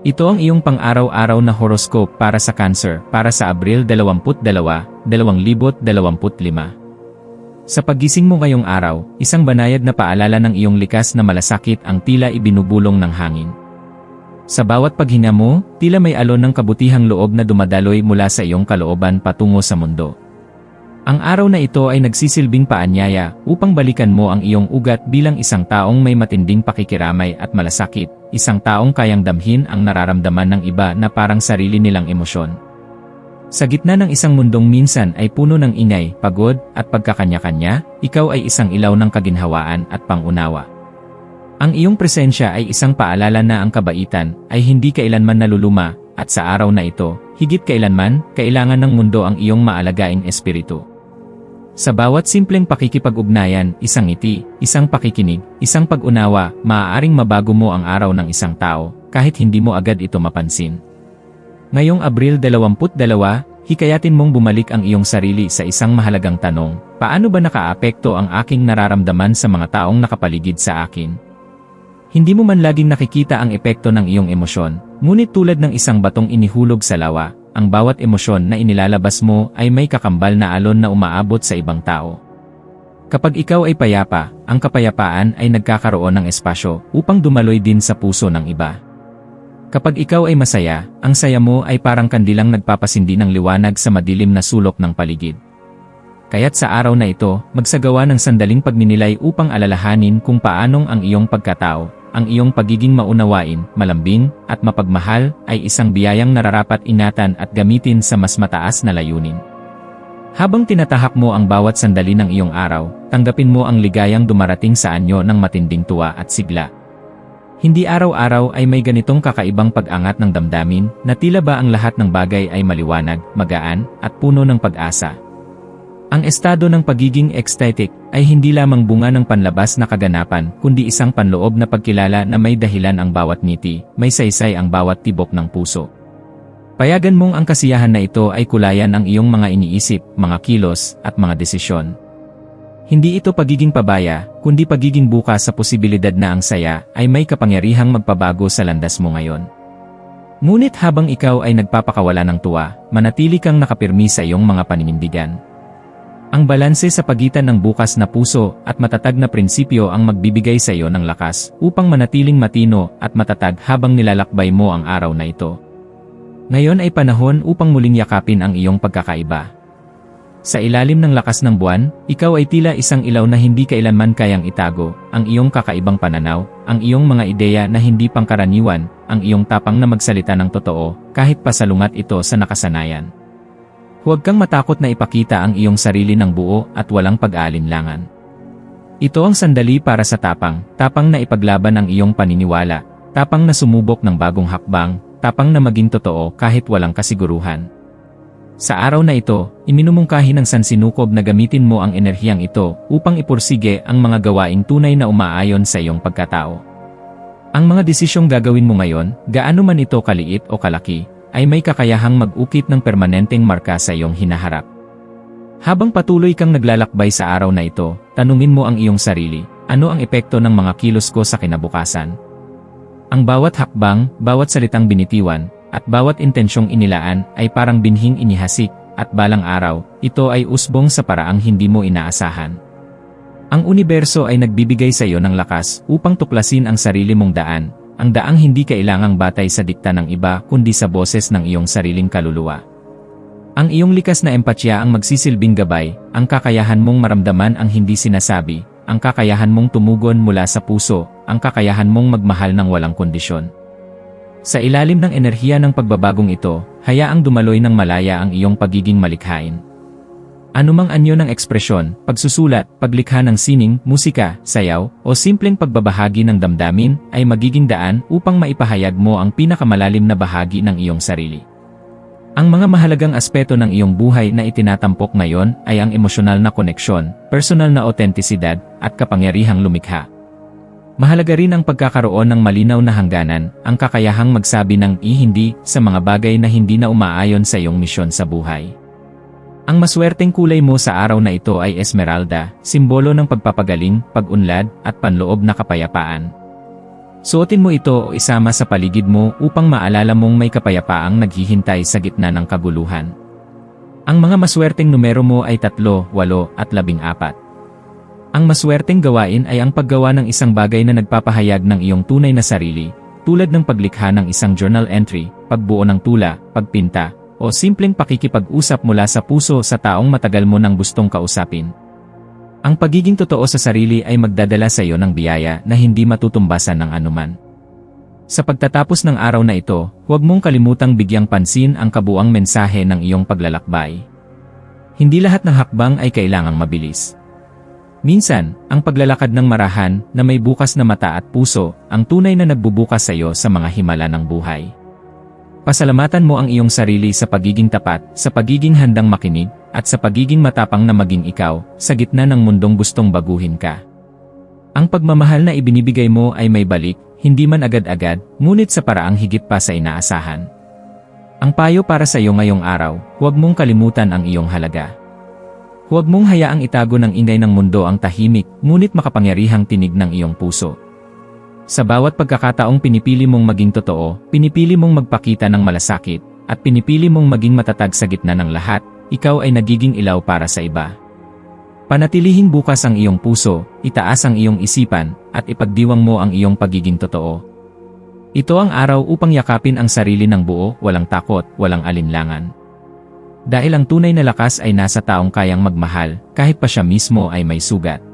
Ito ang iyong pang-araw-araw na horoscope para sa Cancer para sa Abril 22, 2025. Sa pagising mo ngayong araw, isang banayad na paalala ng iyong likas na malasakit ang tila ibinubulong ng hangin. Sa bawat paghinga mo, tila may alon ng kabutihang loob na dumadaloy mula sa iyong kalooban patungo sa mundo. Ang araw na ito ay nagsisilbing paanyaya upang balikan mo ang iyong ugat bilang isang taong may matinding pakikiramay at malasakit, isang taong kayang damhin ang nararamdaman ng iba na parang sarili nilang emosyon. Sa gitna ng isang mundong minsan ay puno ng ingay, pagod, at pagkakanya-kanya, ikaw ay isang ilaw ng kaginhawaan at pangunawa. Ang iyong presensya ay isang paalala na ang kabaitan ay hindi kailanman naluluma, at sa araw na ito, higit kailanman, kailangan ng mundo ang iyong maalagaing espiritu. Sa bawat simpleng pakikipag-ugnayan, isang ngiti, isang pakikinig, isang pag-unawa, maaaring mabago mo ang araw ng isang tao, kahit hindi mo agad ito mapansin. Ngayong Abril 22, hikayatin mong bumalik ang iyong sarili sa isang mahalagang tanong, paano ba nakaapekto ang aking nararamdaman sa mga taong nakapaligid sa akin? Hindi mo man laging nakikita ang epekto ng iyong emosyon, ngunit tulad ng isang batong inihulog sa lawa, ang bawat emosyon na inilalabas mo ay may kakambal na alon na umaabot sa ibang tao. Kapag ikaw ay payapa, ang kapayapaan ay nagkakaroon ng espasyo upang dumaloy din sa puso ng iba. Kapag ikaw ay masaya, ang saya mo ay parang kandilang nagpapasindi ng liwanag sa madilim na sulok ng paligid. Kaya't sa araw na ito, magsagawa ng sandaling pagninilay upang alalahanin kung paanong ang iyong pagkatao ang iyong pagiging maunawain, malambing, at mapagmahal ay isang biyayang nararapat ingatan at gamitin sa mas mataas na layunin. Habang tinatahak mo ang bawat sandali ng iyong araw, tanggapin mo ang ligayang dumarating sa anyo ng matinding tuwa at sigla. Hindi araw-araw ay may ganitong kakaibang pag-angat ng damdamin na tila ba ang lahat ng bagay ay maliwanag, magaan, at puno ng pag-asa. Ang estado ng pagiging ecstatic ay hindi lamang bunga ng panlabas na kaganapan, kundi isang panloob na pagkilala na may dahilan ang bawat ngiti, may saysay ang bawat tibok ng puso. Payagan mong ang kasiyahan na ito ay kulayan ang iyong mga iniisip, mga kilos, at mga desisyon. Hindi ito pagiging pabaya, kundi pagiging bukas sa posibilidad na ang saya ay may kapangyarihang magpabago sa landas mo ngayon. Ngunit habang ikaw ay nagpapakawala ng tuwa, manatili kang nakapirmi sa iyong mga paninindigan. Ang balanse sa pagitan ng bukas na puso at matatag na prinsipyo ang magbibigay sa iyo ng lakas upang manatiling matino at matatag habang nilalakbay mo ang araw na ito. Ngayon ay panahon upang muling yakapin ang iyong pagkakaiba. Sa ilalim ng lakas ng buwan, ikaw ay tila isang ilaw na hindi kailanman kayang itago, ang iyong kakaibang pananaw, ang iyong mga ideya na hindi pangkaraniwan, ang iyong tapang na magsalita ng totoo, kahit pasalungat ito sa nakasanayan. Huwag kang matakot na ipakita ang iyong sarili ng buo at walang pag-aalinlangan. Ito ang sandali para sa tapang, tapang na ipaglaban ang iyong paniniwala, tapang na sumubok ng bagong hakbang, tapang na maging totoo kahit walang kasiguruhan. Sa araw na ito, iminumungkahi ng sansinukob na gamitin mo ang enerhiyang ito upang ipursige ang mga gawaing tunay na umaayon sa iyong pagkatao. Ang mga desisyong gagawin mo ngayon, gaano man ito kaliit o kalaki, ay may kakayahang mag-ukit ng permanenteng marka sa iyong hinaharap. Habang patuloy kang naglalakbay sa araw na ito, tanungin mo ang iyong sarili, ano ang epekto ng mga kilos ko sa kinabukasan? Ang bawat hakbang, bawat salitang binitiwan, at bawat intensyong inilaan ay parang binhing inihasik, at balang araw, ito ay usbong sa paraang hindi mo inaasahan. Ang universo ay nagbibigay sa iyo ng lakas upang tuklasin ang sarili mong daan, ang daang hindi kailangang batay sa dikta ng iba kundi sa boses ng iyong sariling kaluluwa. Ang iyong likas na empatya ang magsisilbing gabay, ang kakayahan mong maramdaman ang hindi sinasabi, ang kakayahan mong tumugon mula sa puso, ang kakayahan mong magmahal ng walang kondisyon. Sa ilalim ng enerhiya ng pagbabagong ito, hayaang dumaloy ng malaya ang iyong pagiging malikhain. Anumang anyo ng ekspresyon, pagsusulat, paglikha ng sining, musika, sayaw, o simpleng pagbabahagi ng damdamin ay magiging daan upang maipahayag mo ang pinakamalalim na bahagi ng iyong sarili. Ang mga mahalagang aspeto ng iyong buhay na itinatampok ngayon ay ang emosyonal na koneksyon, personal na otentisidad, at kapangyarihang lumikha. Mahalaga rin ang pagkakaroon ng malinaw na hangganan, ang kakayahang magsabi ng i-hindi sa mga bagay na hindi na umaayon sa iyong misyon sa buhay. Ang maswerteng kulay mo sa araw na ito ay esmeralda, simbolo ng pagpapagaling, pag-unlad, at panloob na kapayapaan. Suotin mo ito o isama sa paligid mo upang maalala mong may kapayapaang naghihintay sa gitna ng kaguluhan. Ang mga maswerteng numero mo ay 3, 8, at 14. Ang maswerteng gawain ay ang paggawa ng isang bagay na nagpapahayag ng iyong tunay na sarili, tulad ng paglikha ng isang journal entry, pagbuo ng tula, pagpinta, o simpleng pakikipag-usap mula sa puso sa taong matagal mo nang gustong kausapin. Ang pagiging totoo sa sarili ay magdadala sa iyo ng biyaya na hindi matutumbasan ng anuman. Sa pagtatapos ng araw na ito, huwag mong kalimutang bigyang pansin ang kabuang mensahe ng iyong paglalakbay. Hindi lahat ng hakbang ay kailangang mabilis. Minsan, ang paglalakad ng marahan na may bukas na mata at puso ang tunay na nagbubukas sa iyo sa mga himala ng buhay. Pasalamatan mo ang iyong sarili sa pagiging tapat, sa pagiging handang makinig, at sa pagiging matapang na maging ikaw, sa gitna ng mundong gustong baguhin ka. Ang pagmamahal na ibinibigay mo ay may balik, hindi man agad-agad, ngunit sa paraang higit pa sa inaasahan. Ang payo para sa iyo ngayong araw, huwag mong kalimutan ang iyong halaga. Huwag mong hayaang itago ng ingay ng mundo ang tahimik, ngunit makapangyarihang tinig ng iyong puso. Sa bawat pagkakataong pinipili mong maging totoo, pinipili mong magpakita ng malasakit, at pinipili mong maging matatag sa gitna ng lahat, ikaw ay nagiging ilaw para sa iba. Panatilihing bukas ang iyong puso, itaas ang iyong isipan, at ipagdiwang mo ang iyong pagiging totoo. Ito ang araw upang yakapin ang sarili ng buo, walang takot, walang alinlangan. Dahil ang tunay na lakas ay nasa taong kayang magmahal, kahit pa siya mismo ay may sugat.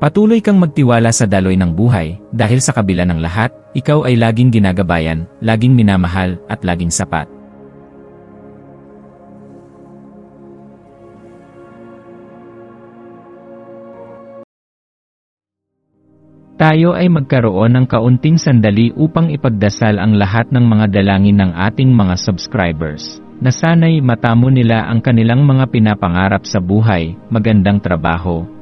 Patuloy kang magtiwala sa daloy ng buhay, dahil sa kabila ng lahat, ikaw ay laging ginagabayan, laging minamahal, at laging sapat. Tayo ay magkaroon ng kaunting sandali upang ipagdasal ang lahat ng mga dalangin ng ating mga subscribers na sana'y matamo nila ang kanilang mga pinapangarap sa buhay, magandang trabaho,